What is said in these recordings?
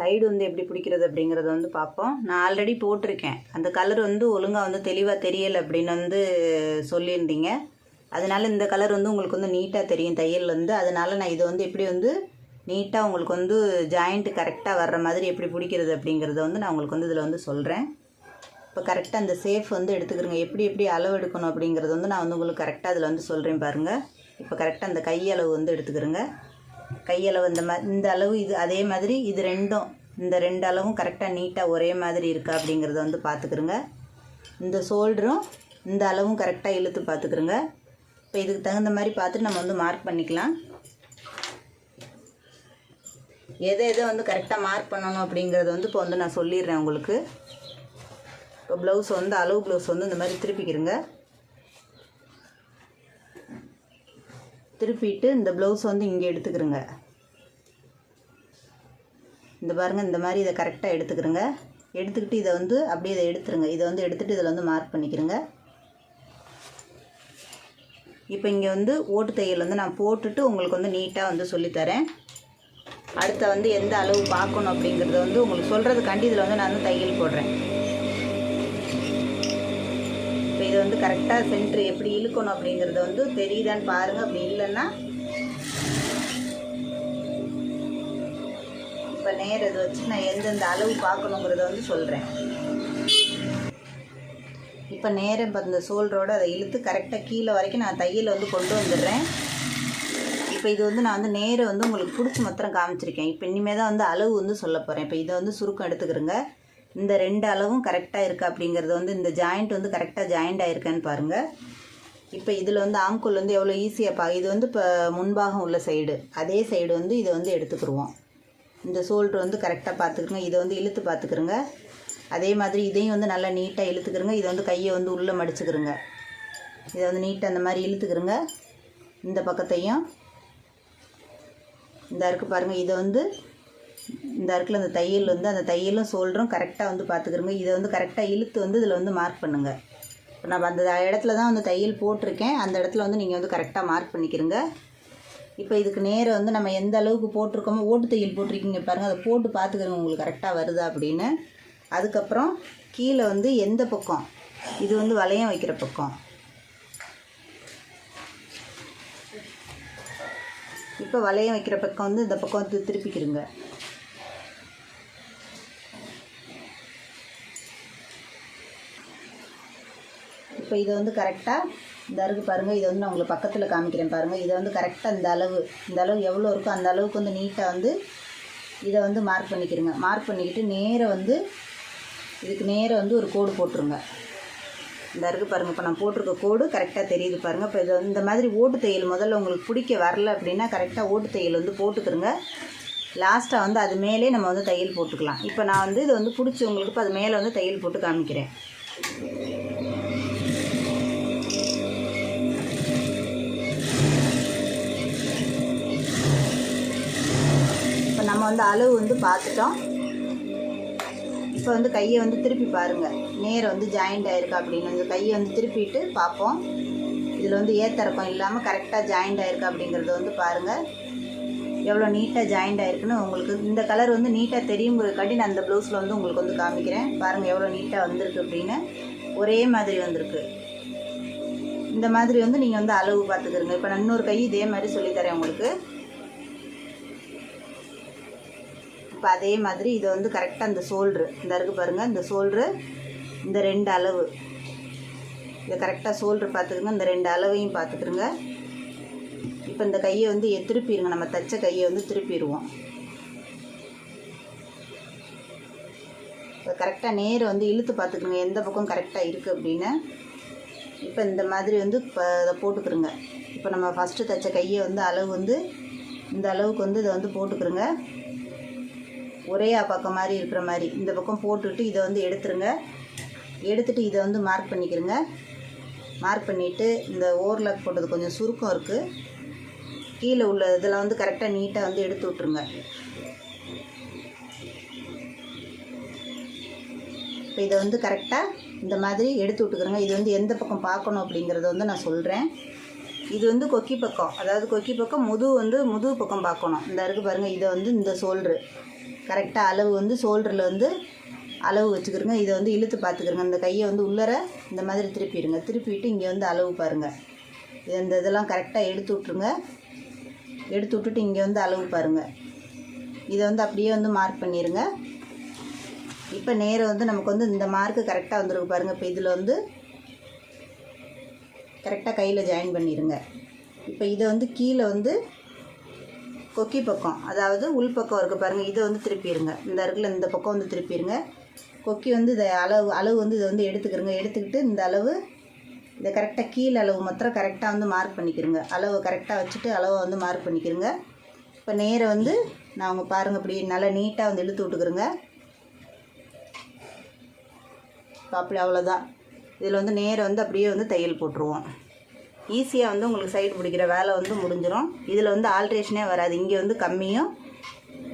Side வந்து எப்படி பிடிக்கிறது அப்படிங்கிறத வந்து பார்ப்போம். நான் ஆல்ரெடி போட்டிருக்கேன். அந்த கலர் வந்து ஒழுங்காக வந்து தெளிவாக தெரியலை அப்படின்னு வந்து சொல்லியிருந்தீங்க. அதனால் இந்த கலர் வந்து உங்களுக்கு வந்து நீட்டாக தெரியும் தையல் வந்து. அதனால் நான் இதை வந்து எப்படி வந்து நீட்டாக உங்களுக்கு வந்து ஜாயிண்ட் கரெக்டாக வர்ற மாதிரி எப்படி பிடிக்கிறது அப்படிங்கிறத வந்து நான் உங்களுக்கு வந்து இதில் வந்து சொல்கிறேன் இப்போ கரெக்டாக அந்த சேஃப் வந்து எடுத்துக்கிறங்க. எப்படி எப்படி அளவு எடுக்கணும் அப்படிங்கிறது வந்து நான் வந்து உங்களுக்கு கரெக்டாக அதில் வந்து சொல்கிறேன் பாருங்கள் இப்போ கரெக்டாக அந்த கையளவு வந்து எடுத்துக்கிறங்க. கையளவு இந்த மா இந்த அளவு இது அதே மாதிரி இது ரெண்டும் இந்த ரெண்டு அளவும் கரெக்டாக நீட்டாக ஒரே மாதிரி இருக்கா அப்படிங்கிறத வந்து பார்த்துக்குருங்க இந்த ஷோல்டரும் இந்த அளவும் கரெக்டாக இழுத்து பார்த்துக்குருங்க இப்போ இதுக்கு தகுந்த மாதிரி பார்த்துட்டு நம்ம வந்து மார்க் பண்ணிக்கலாம். எதை எதை வந்து கரெக்டாக மார்க் பண்ணணும் அப்படிங்கிறத வந்து இப்போ வந்து நான் சொல்லிடுறேன் உங்களுக்கு. இப்போ ப்ளவுஸ் வந்து அளவு ப்ளவுஸ் வந்து இந்த மாதிரி திருப்பிக்கிறங்க திருப்பிட்டு இந்த ப்ளவுஸ் வந்து இங்கே எடுத்துக்கிறங்க இந்த பாருங்கள் இந்த மாதிரி இதை கரெக்டாக எடுத்துக்கிறங்க. எடுத்துக்கிட்டு இதை வந்து அப்படியே இதை எடுத்துருங்க. இதை வந்து எடுத்துகிட்டு இதில் வந்து மார்க் பண்ணிக்கிறங்க. இப்போ இங்கே வந்து ஓட்டு தையல் வந்து நான் போட்டுட்டு உங்களுக்கு வந்து நீட்டாக வந்து சொல்லித்தரேன் அடுத்த வந்து எந்த அளவு பார்க்கணும் அப்படிங்கிறத வந்து உங்களுக்கு சொல்கிறதுக்காண்டி இதில் வந்து நான் வந்து தையல் போடுறேன். இப்போ இதை வந்து கரெக்டாக சென்ட்ரு எப்படி இழுக்கணும் அப்படிங்கிறத வந்து தெரியுதான்னு பாருங்கள் அப்படி இல்லைன்னா இப்போ நேர் இதை வச்சு நான் எந்தெந்த அளவு பார்க்கணுங்கிறத வந்து சொல்கிறேன் இப்போ நேரம் இப்போ இந்த சோல்ரோடு அதை இழுத்து கரெக்டாக கீழே வரைக்கும் நான் தையல் வந்து கொண்டு வந்துடுறேன். இப்போ இது வந்து நான் வந்து நேரை வந்து உங்களுக்கு பிடிச்சி மாத்திரம் காமிச்சிருக்கேன். இப்போ இனிமேல் தான் வந்து அளவு வந்து சொல்ல போகிறேன் இப்போ இதை வந்து சுருக்கம் எடுத்துக்கிறேங்க. இந்த ரெண்டு அளவும் கரெக்டாக இருக்குது அப்படிங்கிறது வந்து இந்த ஜாயிண்ட் வந்து கரெக்டாக ஜாயிண்ட் ஆகிருக்கேன்னு பாருங்கள் இப்போ இதில் வந்து ஆம்குள் வந்து எவ்வளோ ஈஸியாக பா இது வந்து இப்போ முன்பாகம் உள்ள சைடு அதே சைடு வந்து இதை வந்து எடுத்துக்கிருவோம் இந்த ஷோல்ட்ரு வந்து கரெக்டாக பார்த்துக்குங்க இதை வந்து இழுத்து பார்த்துக்குருங்க அதே மாதிரி இதையும் வந்து நல்லா நீட்டாக இழுத்துக்கிறங்க இதை வந்து கையை வந்து உள்ளே மடிச்சுக்கிறங்க இதை வந்து நீட்டாக அந்த மாதிரி இழுத்துக்கிறங்க இந்த பக்கத்தையும். இந்த அருக்கு பாருங்கள் இதை வந்து இந்த அருக்கில் அந்த தையல் வந்து அந்த தையலும் சோல்டரும் கரெக்டாக வந்து பார்த்துக்கிறோங்க இதை வந்து கரெக்டாக இழுத்து வந்து இதில் வந்து மார்க் பண்ணுங்கள் இப்போ நான் அந்த இடத்துல தான் வந்து தையல் போட்டிருக்கேன். அந்த இடத்துல வந்து நீங்கள் வந்து கரெக்டாக மார்க் பண்ணிக்கிறங்க. இப்போ இதுக்கு நேரம் வந்து நம்ம எந்த அளவுக்கு போட்டிருக்கோமோ ஓட்டு தையல் போட்டிருக்கீங்க பாருங்கள் அதை போட்டு பார்த்துக்கிறோங்க உங்களுக்கு கரெக்டாக வருதா அப்படின்னு. அதுக்கப்புறம் கீழே வந்து எந்த பக்கம்? இது வந்து வளையம் வைக்கிற பக்கம். இப்போ வளையம் வைக்கிற பக்கம் வந்து இந்த பக்கம் வந்து திருப்பிக்கிறங்க இப்போ இதை வந்து கரெக்டாக இந்த அருகு பாருங்கள் இதை வந்து நான் உங்களுக்கு பக்கத்தில் காமிக்கிறேன் பாருங்கள் இதை வந்து கரெக்டாக இந்த அளவு இந்த அளவு எவ்வளோ இருக்கோ அந்த அளவுக்கு வந்து நீட்டாக வந்து இதை வந்து மார்க் பண்ணிக்கிறங்க மார்க் பண்ணிக்கிட்டு நேராக வந்து இதுக்கு நேராக வந்து ஒரு கோடு போட்டுருங்க. இந்த அருகு பாருங்கள் இப்போ நான் போட்டிருக்க கோடு கரெக்டாக தெரியுது பாருங்கள் இப்போ இது இந்த மாதிரி ஓட்டு தையல் முதல்ல உங்களுக்கு பிடிக்க வரல அப்படின்னா கரெக்டாக ஓட்டு தையல் வந்து போட்டுக்கிறங்க லாஸ்ட்டாக வந்து அது மேலே நம்ம வந்து தையல் போட்டுக்கலாம். இப்போ நான் வந்து இதை வந்து பிடிச்சவங்களுக்கு இப்போ அது மேலே வந்து தையல் போட்டு காமிக்கிறேன். நம்ம வந்து அளவு வந்து பார்த்துட்டோம். இப்போ வந்து கையை வந்து திருப்பி பாருங்கள் நேர் வந்து ஜாயிண்ட் ஆகிருக்கு அப்படின்னு. வந்து கையை வந்து திருப்பிட்டு பார்ப்போம். இதில் வந்து ஏத்தரக்கம் இல்லாமல் கரெக்டாக ஜாயிண்ட் ஆகிருக்கு அப்படிங்கிறத வந்து பாருங்கள் எவ்வளோ நீட்டாக ஜாயிண்ட் ஆகிருக்குன்னு உங்களுக்கு இந்த கலர் வந்து நீட்டாக தெரியுங்கிறதுக்காண்டி நான் அந்த ப்ளவுஸில் வந்து உங்களுக்கு வந்து காமிக்கிறேன். பாருங்கள் எவ்வளோ நீட்டாக வந்திருக்கு அப்படின்னு. ஒரே மாதிரி வந்திருக்கு. இந்த மாதிரி வந்து நீங்கள் வந்து அளவு பார்த்துக்கிறங்க. இப்போ நான் இன்னொரு கை இதே மாதிரி சொல்லித்தரேன் உங்களுக்கு. இப்போ அதே மாதிரி இதை வந்து கரெக்டாக இந்த சோல்ட்ரு இந்த இருக்கு பாருங்கள் இந்த சோல்ட்ரு இந்த ரெண்டு அளவு. இதை கரெக்டாக சோல்ட்ரு பார்த்துக்குங்க இந்த ரெண்டு அளவையும் பார்த்துக்குருங்க இப்போ இந்த கையை வந்து திருப்பிடுங்க நம்ம தச்ச கையை வந்து திருப்பிடுவோம் இப்போ கரெக்டாக நேரை வந்து இழுத்து பார்த்துக்குங்க எந்த பக்கம் கரெக்டாக இருக்குது அப்படின்னு. இப்போ இந்த மாதிரி வந்து இப்போ இதை போட்டுக்கிறோங்க இப்போ நம்ம ஃபஸ்ட்டு தைச்ச கையை வந்து அளவு வந்து இந்த அளவுக்கு வந்து இதை வந்து போட்டுக்கிறோங்க ஒரே பக்கம் மாதிரி இருக்கிற மாதிரி. இந்த பக்கம் போட்டுட்டு இதை வந்து எடுத்துருங்க. எடுத்துகிட்டு இதை வந்து மார்க் பண்ணிக்கிறங்க. மார்க் பண்ணிவிட்டு இந்த ஓவர்லாக் போட்டது கொஞ்சம் சுருக்கம் இருக்குது கீழே உள்ள இதெல்லாம் வந்து கரெக்டாக நீட்டாக வந்து எடுத்து விட்ருங்க இப்போ இதை வந்து கரெக்டாக இந்த மாதிரி எடுத்து விட்டுக்கிறோங்க. இது வந்து எந்த பக்கம் பார்க்கணும் அப்படிங்கிறத வந்து நான் சொல்கிறேன் இது வந்து கொக்கி பக்கம். அதாவது கொக்கி பக்கம் முதுகு வந்து முதுகு பக்கம் பார்க்கணும். இந்த இருக்குது பாருங்கள் இதை வந்து இந்த சோல்ட்ரு கரெக்டாக அளவு வந்து ஷோல்டரில் வந்து அளவு வச்சுக்கிறோங்க இதை வந்து இழுத்து பார்த்துக்கிறோங்க இந்த கையை வந்து உள்ளர இந்த மாதிரி திருப்பிடுங்க. திருப்பிட்டு இங்கே வந்து அளவு பாருங்கள் இது இந்த இதெல்லாம் கரெக்டாக எடுத்து விட்ருங்க எடுத்து விட்டுட்டு இங்கே வந்து அளவு பாருங்கள் இதை வந்து அப்படியே வந்து மார்க் பண்ணிடுங்க இப்போ நேரம் வந்து நமக்கு வந்து இந்த மார்க்கு கரெக்டாக வந்துருக்கு பாருங்கள் இப்போ இதில் வந்து கரெக்டாக கையில் ஜாயின் பண்ணிடுங்க இப்போ இதை வந்து கீழே வந்து கொக்கி பக்கம் அதாவது உள் பக்கம் இருக்குது பாருங்கள் இதை வந்து திருப்பிடுங்க இந்த இருக்குல்ல இந்த பக்கம் வந்து திருப்பிடுங்க கொக்கி வந்து இதை அளவு அளவு வந்து இதை வந்து எடுத்துக்கிறங்க எடுத்துக்கிட்டு இந்த அளவு இதை கரெக்டாக கீழே அளவு மாத்திரம் கரெக்டாக வந்து மார்க் பண்ணிக்கிறங்க அளவு கரெக்டாக வச்சுட்டு அளவை வந்து மார்க் பண்ணிக்கிறங்க இப்போ நேரம் வந்து நான் அவங்க பாருங்கள் இப்படி நல்லா நீட்டாக வந்து இழுத்து விட்டுக்கிறங்க அப்படி அவ்வளோதான் இதில் வந்து நேரம் வந்து அப்படியே வந்து தையல் போட்டுருவோம். ஈஸியாக வந்து உங்களுக்கு சைடு பிடிக்கிற வேலை வந்து முடிஞ்சிடும் இதில் வந்து ஆல்ட்ரேஷனே வராது. இங்கே வந்து கம்மியும்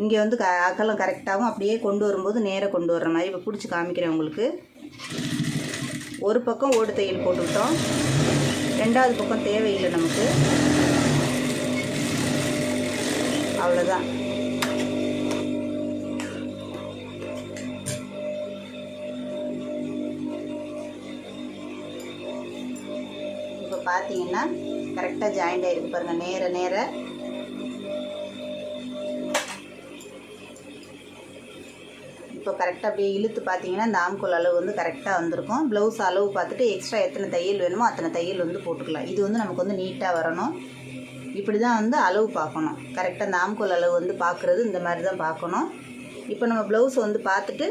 இங்கே வந்து க அகலம் கரெக்டாகவும் அப்படியே கொண்டு வரும்போது நேராக கொண்டு வர்ற மாதிரி இப்போ பிடிச்சி காமிக்கிறேன் உங்களுக்கு. ஒரு பக்கம் ஓடு தையல் போட்டுக்கிட்டோம். ரெண்டாவது பக்கம் தேவையில்லை நமக்கு. அவ்வளோதான் பார்த்தீங்கன்னா கரெக்டாக ஜாயிண்ட் ஆகிருக்கு பாருங்கள் நேர நேர. இப்போ கரெக்டாக அப்படியே இழுத்து பார்த்தீங்கன்னா இந்த ஆம்கோல் அளவு வந்து கரெக்டாக வந்திருக்கும். ப்ளவுஸ் அளவு பார்த்துட்டு எக்ஸ்ட்ரா எத்தனை தையல் வேணுமோ அத்தனை தையல் வந்து போட்டுக்கலாம். இது வந்து நமக்கு வந்து நீட்டாக வரணும். இப்படி தான் வந்து அளவு பார்க்கணும். கரெக்டாக இந்த ஆம்கோல் அளவு வந்து பார்க்குறது இந்த மாதிரி தான் பார்க்கணும். இப்போ நம்ம ப்ளவுஸை வந்து பார்த்துட்டு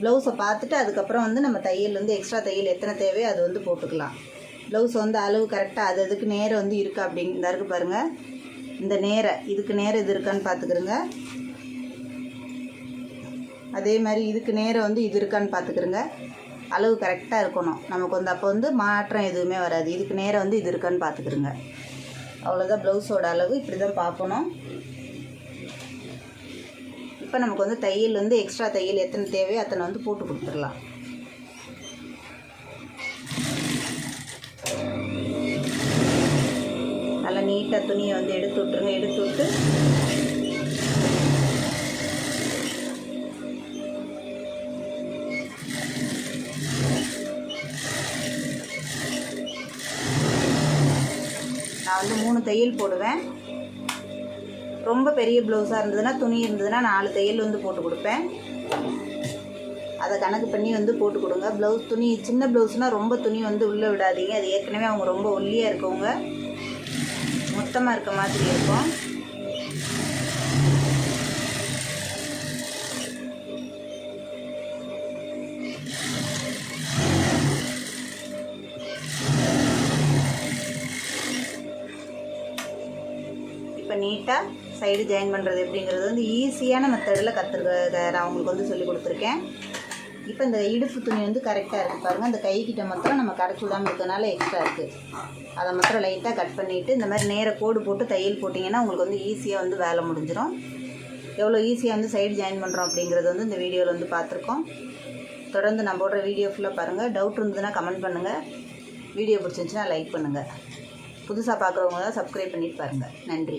ப்ளவுஸை பார்த்துட்டு அதுக்கப்புறம் வந்து நம்ம தையல் வந்து எக்ஸ்ட்ரா தையல் எத்தனை தேவையோ அது வந்து போட்டுக்கலாம். ப்ளவுஸ் வந்து அளவு கரெக்டாக அது அதுக்கு நேரம் வந்து இருக்கா அப்படிங்க இந்த இருக்குது பாருங்கள் இந்த நேரம் இதுக்கு நேரம் இது இருக்கான்னு பார்த்துக்கிறோங்க அதே மாதிரி இதுக்கு நேரம் வந்து இது இருக்கான்னு பார்த்துக்கிறோங்க அளவு கரெக்டாக இருக்கணும். நமக்கு வந்து அப்போ வந்து மாற்றம் எதுவுமே வராது. இதுக்கு நேரம் வந்து இது இருக்கான்னு பார்த்துக்கிறோங்க அவ்வளோதான் ப்ளவுஸோட அளவு. இப்படி தான் பார்க்கணும். இப்போ நமக்கு வந்து தையல் வந்து எக்ஸ்ட்ரா தையல் எத்தனை தேவையோ அத்தனை வந்து போட்டு கொடுத்துடலாம். நல்லா நீட்டாக துணியை வந்து எடுத்து விட்ருங்க எடுத்து விட்டு. நான் வந்து மூணு தையல் போடுவேன். ரொம்ப பெரிய ப்ளவுஸாக இருந்ததுன்னா துணி இருந்ததுன்னா நாலு தையல் வந்து போட்டு கொடுப்பேன். அதை கணக்கு பண்ணி வந்து போட்டு கொடுங்க. ப்ளவுஸ் துணி சின்ன ப்ளவுஸ்னால் ரொம்ப துணி வந்து உள்ளே விடாதீங்க. அது ஏற்கனவே அவங்க ரொம்ப ஒல்லியாக இருக்கவங்க. சுத்தமாக இருக்க மாதிரி இருக்கும். இப்போ நீட்டாக சைடு ஜாயின் பண்ணுறது எப்படிங்கிறது வந்து ஈஸியான மெத்தடில் கற்றுருக்க நான் உங்களுக்கு வந்து சொல்லி கொடுத்துருக்கேன். இப்போ இந்த இடுப்பு துணி வந்து கரெக்டாக இருக்குது பாருங்கள் அந்த கைக்கிட்ட மாத்திரம் நம்ம கரைச்சி விடாமல் இருக்கிறதுனால எக்ஸ்ட்ரா இருக்குது அதை மாத்திரம் லைட்டாக கட் பண்ணிவிட்டு இந்த மாதிரி நேர கோடு போட்டு தையல் போட்டிங்கன்னா உங்களுக்கு வந்து ஈஸியாக வந்து வேலை முடிஞ்சிடும் எவ்வளோ ஈஸியாக வந்து சைடு ஜாயின் பண்ணுறோம் அப்படிங்கிறது வந்து இந்த வீடியோவில் வந்து பார்த்துருக்கோம். தொடர்ந்து நம்ம போடுற வீடியோ ஃபுல்லாக பாருங்கள் டவுட் இருந்ததுன்னா கமெண்ட் பண்ணுங்கள் வீடியோ பிடிச்சிருந்துச்சுன்னா லைக் பண்ணுங்கள் புதுசாக பார்க்குறவங்க தான் சப்ஸ்கிரைப் பண்ணிட்டு பாருங்கள் நன்றி.